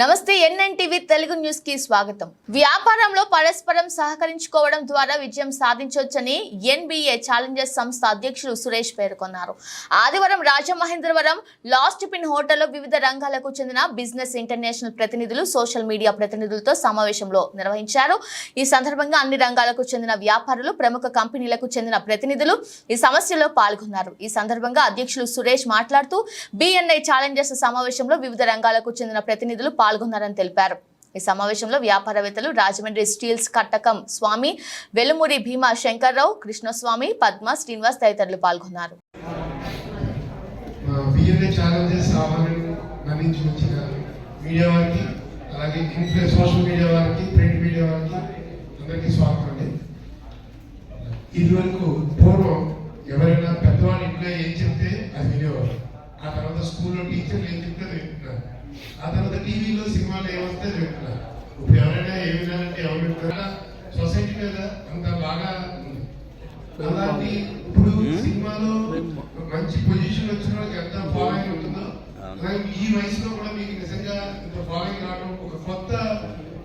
నమస్తే ఎన్ఎన్టీవీ తెలుగు న్యూస్కి స్వాగతం. వ్యాపారంలో పరస్పరం సహకరించుకోవడం ద్వారా విజయం సాధించవచ్చని ఎన్బిఏ ఛాలెంజర్స్ సంస్థ అధ్యక్షులు సురేష్ పేర్కొన్నారు. ఆదివారం రాజమహేంద్రవరం లాస్ట్ పిన్ హోటల్లో వివిధ రంగాలకు చెందిన బిజినెస్ ఇంటర్నేషనల్ ప్రతినిధులు సోషల్ మీడియా ప్రతినిధులతో సమావేశంలో నిర్వహించారు. ఈ సందర్భంగా అన్ని రంగాలకు చెందిన వ్యాపారులు ప్రముఖ కంపెనీలకు చెందిన ప్రతినిధులు ఈ సమస్యలో పాల్గొన్నారు. ఈ సందర్భంగా అధ్యక్షులు సురేష్ మాట్లాడుతూ బిఎన్ఐ ఛాలెంజర్స్ సమావేశంలో వివిధ రంగాలకు చెందిన ప్రతినిధులు పాల్గొన్నారని తెలిపారు. ఈ సమావేశంలో వ్యాపారవేత్తలు రాజమండ్రి స్టీల్స్ కట్టకం స్వామి వెలుమురి భీమా శంకర్రావు కృష్ణస్వామి పద్మ శ్రీనివాస్ తదితరులు పాల్గొన్నారు. మీడియా వారికి అలాగే ఇన్ఫ్లుయెన్స్ సోషల్ మీడియా వారికి ప్రింట్ మీడియా వారికి అందరికీ స్వాగతం అండి. ఇదివరకు పూర్వం ఎవరైనా పెద్దవాళ్ళు ఇంట్లో ఏం చెప్తే అది వినేవారు ఆ తర్వాత స్కూల్లో టీచర్లు ఏం చెప్తే అది ఆ తర్వాత టీవీలో సినిమాలు ఏమొస్తే వింటున్నారు ఇప్పుడు ఎవరైనా ఏం వినాలంటే ఎవరు వింటున్నారా సొసైటీ మీద అంత బాగా అలాంటి ఇప్పుడు సినిమాలో మంచి పొజిషన్ వచ్చిన వాళ్ళకి ఎంత ఫాలోయింగ్ ఉంటుందో ఈ వయసులో కూడా మీకు నిజంగా ఇంత ఫాలోయింగ్ రావడం ఒక కొత్త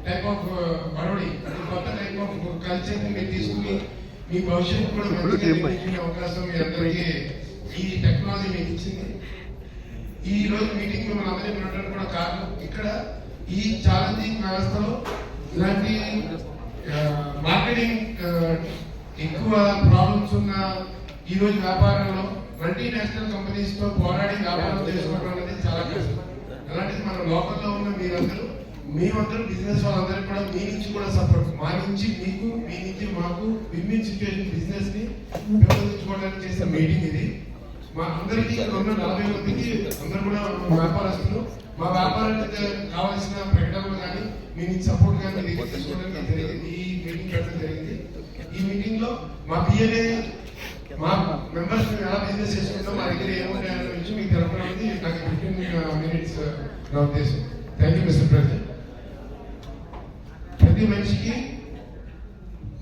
టైప్ ఆఫ్ అడవడి అంటే కొత్త టైప్ ఆఫ్ కల్చర్ని మీరు తీసుకుని మీ భవిష్యత్తు కూడా మంచిగా అవకాశం మీ అందరికీ ఈ టెక్నాలజీ మీకు ఇచ్చింది. ఈ రోజు మీటింగ్లో అందరినీ ఉండడం కూడా కారణం ఇక్కడ ఈ ఛాలెంజింగ్ వ్యవస్థలో ఇలాంటి మార్కెటింగ్ ఎక్కువ ప్రాబ్లమ్స్ ఉన్న ఈ రోజు వ్యాపారంలో మల్టీనేషనల్ కంపెనీస్తో పోరాడి వ్యాపారం చేసుకోవడం అనేది చాలా కష్టం. అలాంటిది మన లోకల్లో ఉన్న మీరందరూ మేమందరూ బిజినెస్ వాళ్ళందరికీ కూడా మీ నుంచి కూడా సపోర్ట్ మా నుంచి మీకు మీ నుంచి మాకు విన్ విన్ సిచ్యువేషన్ బిజినెస్ని పెంపొందించుకోవడానికి చేసిన మీటింగ్ ఇది. మా అందరికీ రెండు నలభై మందికి అందరు కూడా వ్యాపారస్తులు. మా వ్యాపారానికి కావాల్సిన ప్రకటనలు కానీ మీ సపోర్ట్ కానీ మీ జరిగింది. ఈ మీటింగ్ పెట్టడం జరిగింది. ఈ మీటింగ్లో మా బిఎల్ఏ మా మెంబర్స్ ఎలా బిజినెస్ చేసుకుంటాం మా దగ్గర ఏముంటాయి అనే మీకు తెలపడానికి నాకు ఫిఫ్టీన్ మినిట్స్ నా ఉద్దేశం. థ్యాంక్ యూ మిస్టర్ ప్రెసిడెంట్ ప్రతి మనిషికి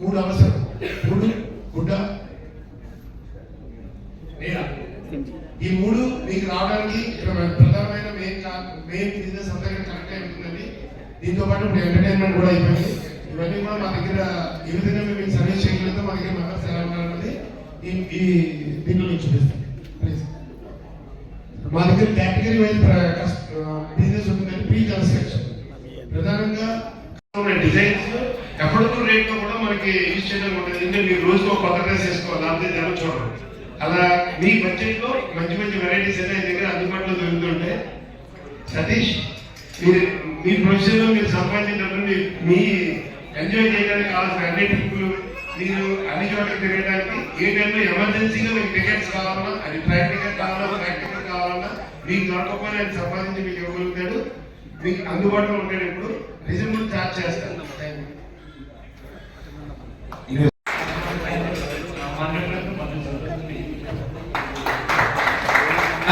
మూడు అవసరం మూడు గుడ్డ ఈ మూడు మీకు రావడానికి ఇక్కడ ప్రధానమైన మెయిన్ మెయిన్ బిజినెస్ అంతా కనెక్ట్ అయి ఉంటుందండి. దీంతో పాటు ఇప్పుడు ఎంటర్టైన్మెంట్ కూడా అయిపోయింది. ఇవన్నీ కూడా మా దగ్గర ఈ విధంగా మేము సర్వీస్ చేయగలుగుతాం మా దగ్గర మెంబర్స్ ఎలా ఉన్నారన్నది ఈ దీంట్లో మీకు చూపిస్తాను. మా దగ్గర కేటగిరీ వైజ్ బిజినెస్ ఉంటుందండి ప్రీ కన్స్ట్రక్షన్ ప్రధానంగా డిజైన్స్ ఎఫర్డబుల్ రేట్లో కూడా మనకి యూజ్ చేయడం ఉంటుంది ఎందుకంటే మీరు రోజుకు కొత్త డ్రెస్ వేసుకోవాలి. లేకపోతే జనం చూడండి అలా మీ బడ్జెట్లో మంచి మంచి వెరైటీస్ అనే దగ్గర అందుబాటులో దొరుకుతుంటాయి సతీష్ మీరు మీ ప్రొఫెషన్లో మీరు సంపాదించినప్పుడు మీ- మీ ఎంజాయ్ చేయడానికి కావాల్సిన అన్ని ట్రిప్పులు మీరు అన్ని చోట్ల తిరగడానికి ఏ టైంలో ఎమర్జెన్సీగా మీకు టికెట్స్ కావాలన్నా అది ట్రైన్ టికెట్ కావాలన్నా ఫ్లైట్ టికెట్ కావాలన్నా మీకు దొరకకపోయినా ఆయన సంపాదించి మీకు ఇవ్వగలుగుతాడు. మీకు అందుబాటులో ఉంటాడు ఇప్పుడు. రిజనబుల్ ఛార్జ్ చేస్తాను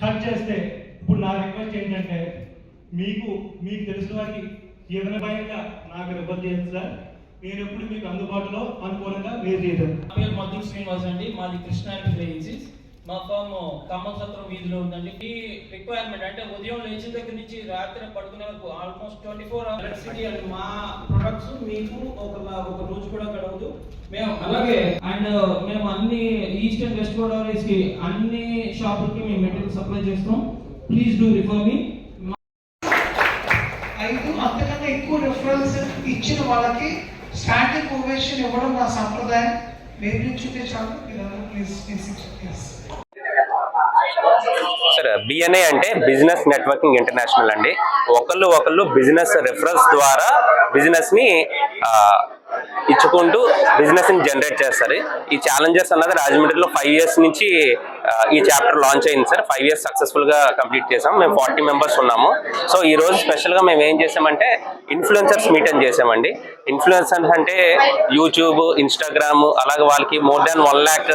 కట్ చేస్తే ఇప్పుడు నా రిక్వెస్ట్ ఏంటంటే మీకు మీకు తెలిసిన వారికి ఏదైనా భయంగా నాకు రిఫర్ చేయండి సార్. నేను ఎప్పుడు మీకు అందుబాటులో అనుకూలంగా మీరు చేయలేదు నా పేరు మధు శ్రీనివాస్ అండి. మాది కృష్ణ ఎంటర్ప్రైజెస్ మా ఫామ్ ఖమ్మం సత్రం వీధిలో ఉందండి. ఈ రిక్వైర్మెంట్ అంటే ఉదయం లేచిన దగ్గర నుంచి రాత్రి పడుకునే వరకు ఆల్మోస్ట్ ట్వంటీ ఫోర్ అండ్. మా ప్రొడక్ట్స్ మీకు ఒక ఒక రోజు కూడా గడవదు. మేము అలాగే అండ్ మేము అన్ని ఈస్ట్ అండ్ వెస్ట్ గోదావరీస్కి అన్ని షాపులకి మేము మెటీరియల్ సప్లై చేస్తాం. ప్లీజ్ డూ రిఫర్ మీ ఐదు అంతకన్నా ఎక్కువ రిఫరెన్స్ ఇచ్చిన వాళ్ళకి స్టాండింగ్ ఓవేషన్ ఇవ్వడం మా సంప్రదాయం. చాలు? మీరందరూ ప్లీజ్ ప్లీజ్ సార్ బిఎన్ఐ అంటే బిజినెస్ నెట్వర్కింగ్ ఇంటర్నేషనల్ అండి. ఒకళ్ళు ఒకళ్ళు బిజినెస్ రెఫరెన్స్ ద్వారా బిజినెస్ని ఆ, ఇచ్చుకుంటూ బిజినెస్ని జనరేట్ చేస్తారు. ఈ ఛాలెంజర్స్ అన్నది రాజమండ్రిలో ఫైవ్ ఇయర్స్ నుంచి ఈ చాప్టర్ లాంచ్ అయింది సార్. ఫైవ్ ఇయర్స్ సక్సెస్ఫుల్గా కంప్లీట్ చేసాం మేము ఫార్టీ మెంబర్స్ ఉన్నాము. సో ఈ రోజు స్పెషల్గా మేము ఏం చేసామంటే ఇన్ఫ్లుయెన్సర్స్ మీట్ అని చేసామండి ఇన్ఫ్లుయెన్సర్స్ అంటే యూట్యూబ్ ఇన్స్టాగ్రామ్ అలాగే వాళ్ళకి more than one lakh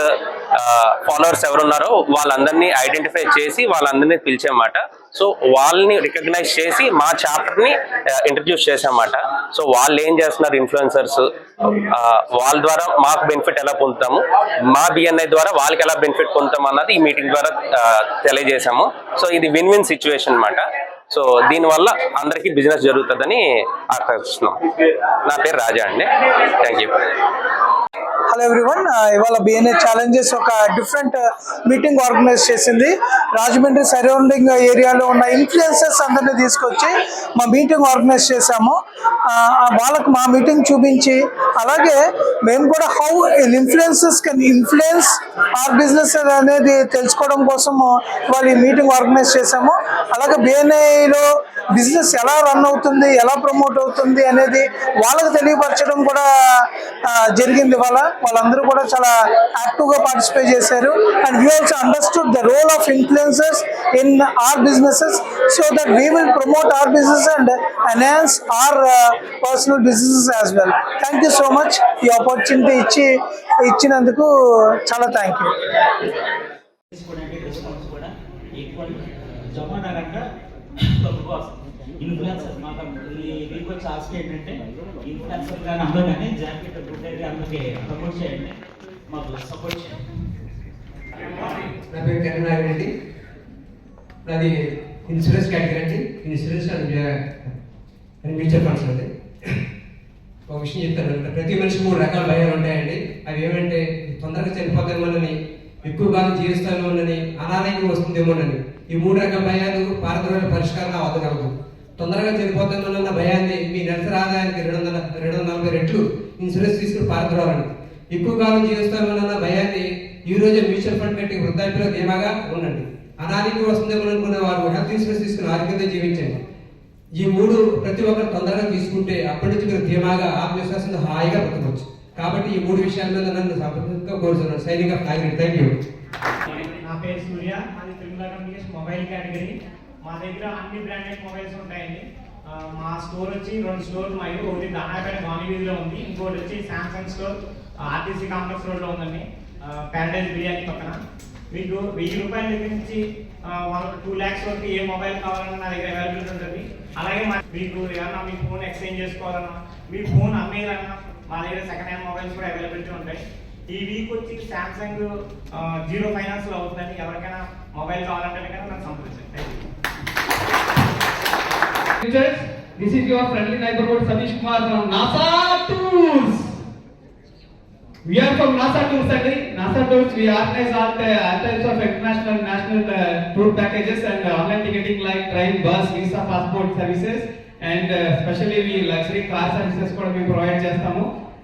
followers ఎవరు ఉన్నారో వాళ్ళందరినీ ఐడెంటిఫై చేసి వాళ్ళందరినీ పిలిచామాట. సో వాళ్ళని రికగ్నైజ్ చేసి మా చాప్టర్ని ఇంట్రడ్యూస్ చేసామాట సో వాళ్ళు ఏం చేస్తున్నారు ఇన్ఫ్లుయెన్సర్స్ వాళ్ళ ద్వారా మాకు బెనిఫిట్ ఎలా పొందుతాము? మా బిఎన్ఐ ద్వారా వాళ్ళకి ఎలా బెనిఫిట్ పొందుతాం అన్నది ఈ మీటింగ్ ద్వారా తెలియజేశాము. సో ఇది విన్ విన్ సిచ్యువేషన్ అన్నమాట. సో దీనివల్ల అందరికీ బిజినెస్ జరుగుతుందని ఆకర్షిస్తున్నాం నా పేరు రాజా అండి. Thank you hello everyone uh, ఇవాళ బిఎన్ఏ ఛాలెంజెస్ ఒక డిఫరెంట్ మీటింగ్ ఆర్గనైజ్ చేసింది. రాజమండ్రి సరౌండింగ్ ఏరియాలో ఉన్న ఇన్ఫ్లుయెన్సర్స్ అందరినీ తీసుకొచ్చి మా మీటింగ్ ఆర్గనైజ్ చేశాము. ఆ, వాళ్ళకు మా మీటింగ్ చూపించి అలాగే మేము కూడా how influencers can influence our business అనేది తెలుసుకోవడం కోసము వాళ్ళు ఈ మీటింగ్ ఆర్గనైజ్ చేశాము. అలాగే బిఎన్ఏలో బిజినెస్ ఎలా రన్ అవుతుంది ఎలా ప్రమోట్ అవుతుంది అనేది వాళ్ళకి తెలియపరచడం కూడా జరిగింది వాళ్ళ వాళ్ళందరూ కూడా చాలా యాక్టివ్గా పార్టిసిపేట్ చేశారు. And we also understood the role of influencers in our businesses so that we will promote our business and enhance our personal businesses as well thank you so much ఈ ఆపర్చునిటీ ఇచ్చి ఇచ్చినందుకు చాలా thank you response కూడా equal జమానా కంట boss influencers మాకు ఈ week వచ్చే ఆస్క్ ఏంటంటే ఇన్ఫ్లుయెన్సర్ కానీ అందరూ కానీ జాకెట్ గుడ్ అయితే అందరికి ప్రమోట్ చేయండి. మాకు సపోర్ట్ చేయండి. నా పేరు కరీంనగర్ రెడ్డి. నాది ఇన్సూరెన్స్ కేటగిరీ అండి. Insurance and and mutual funds అండి. ఒక విషయం చెప్తాను. ప్రతి మనిషి మూడు రకాల భయాలు ఉంటాయండి. అవి ఏమంటే తొందరగా చనిపోతామోనని ఎక్కువ కాలం జీవిస్తామోనని అనారోగ్యం వస్తుందేమోనని. ఈ మూడు రకాల భయాలు పారదర్శక పరిష్కారం అవ్వగలదు. తొందరగా చనిపోతామన్న భయాన్ని మీ నెలసరి ఆదాయానికి రెండు వందల రెండు వందల నలభై రెట్లు ఇన్సూరెన్స్ తీసుకుని పారద్రోలండి ఎక్కువ కాలం జీవిస్తామన్న భయాన్ని ఈ రోజే మ్యూచువల్ ఫండ్ పెట్టి వృద్ధాప్యలో ధీమాగా ఉండండి. అనారోగ్యం వస్తుందేమో అనుకున్న వారు హెల్త్ ఇన్సూరెన్స్ తీసుకుని ఆరోగ్యంతో జీవించండి. ఈ మూడు ప్రతి ఒక్కరు తొందరగా తీసుకుంటే అప్పటి నుంచి మీరు ధీమాగా ఆత్మవిశ్వాసంతో హాయిగా బతకవచ్చు. కాబట్టి ఈ మూడు విషయాల మీద నన్ను సంప్రదించగా కోరుతున్నాను. సైనిక థ్యాంక్ యూ నా పేరు సూర్య మొబైల్ కేటగిరీ. మా దగ్గర అన్ని బ్రాండెడ్ మొబైల్స్ ఉంటాయండి. మా స్టోర్ వచ్చి రెండు స్టోర్లు మావి ఒకటి దానాపేట గాంధీవీధిలో ఉంది. ఇంకోటి వచ్చి శాంసంగ్ స్టోర్ ఆర్టీసీ కాంప్లెక్స్ రోడ్లో ఉందండి. ప్యారడైజ్ బిర్యానీ పక్కన. మీకు వెయ్యి రూపాయల దగ్గర నుంచి వన్ టూ ల్యాక్స్ వరకు ఏ మొబైల్ కావాలన్నా నా దగ్గర అవైలబిలిటీ ఉంటుంది. అలాగే మీకు ఏమన్నా మీ ఫోన్ ఎక్స్చేంజ్ చేసుకోవాలన్నా మీ ఫోన్ అమ్మేయాలన్నా మా దగ్గర సెకండ్ హ్యాండ్ మొబైల్స్ కూడా అవైలబిలిటీ ఉంటాయి. ఈ వీక్ వచ్చి శాంసంగ్ జీరో ఫైనాన్స్లో అవుతుందని అవుతుందండి. ఎవరికైనా మొబైల్ కావాలంటే కనుక నన్ను సంప్రదించండి thank you this is your friendly neighborhood Satish Kumar from NASA Tours. We are from NASA Tours and NASA Tours we organize all the all types of international and national uh, tour packages and uh, online ticketing like train, bus, visa, passport services and uh, especially we luxury car services కూడా మేము provide చేస్తాము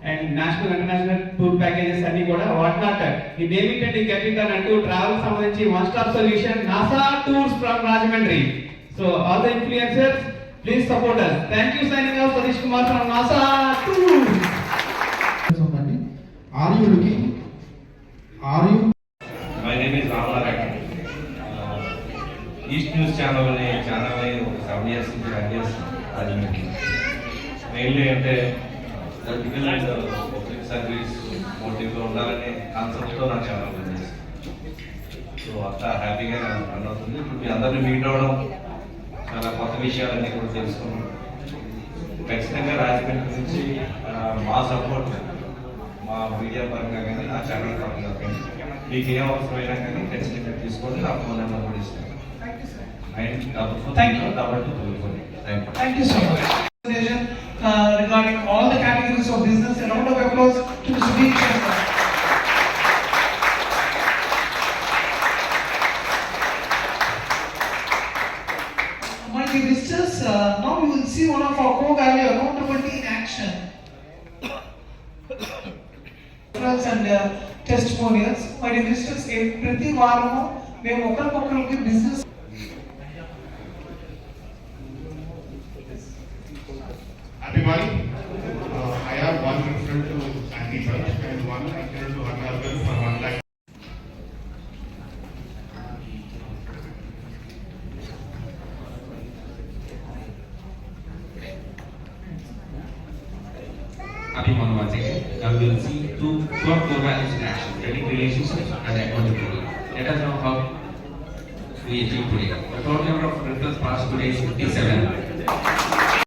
and national international tour packages అన్ని కూడా what not you name it and get it అంటూ travel సంబంధించి one stop solution Nasa tours from Rajahmundry so all the influencers please support us. Thank you signing off Satish Kumar from Nasa ఉందండి ఆర్యుడికి ఆర్యు my name is Ramareddy East News channel అనే channel ఒక seven years నుంచి run చేస్తాను Rajahmundry mainly అంటే political and public service మోటివ్లో ఉండాలనే కాన్సెప్ట్తో నా ఛానల్ రన్ చేస్తాను సో అంతా హ్యాపీగా రన్ అవుతుంది. ఇప్పుడు మీ అందరిని మీట్ అవ్వడం చాలా కొత్త విషయాలన్నీ కూడా తెలుసుకున్నాం. ఖచ్చితంగా రాజమండ్రి నుంచి మా సపోర్ట్ మా మీడియా పరంగా కానీ నా ఛానల్ పరంగా కానీ మీకు ఏ అవసరమైనా కానీ ఖచ్చితంగా తీసుకోండి నా ఫోన్ నెంబర్ కూడా ఇస్తాను. Thank you. so much. Uh, regarding all the categories of business, a round of applause to Mr. uh, testimonials. My dear visitors, ఏ- ప్రతి వారము మేము ఒకరికొకరికి business Happy Monday once again. Now we will see two, from core values in action, building relationships and accountability. Let us know how we achieve today. The total number of referrals passed today is 57.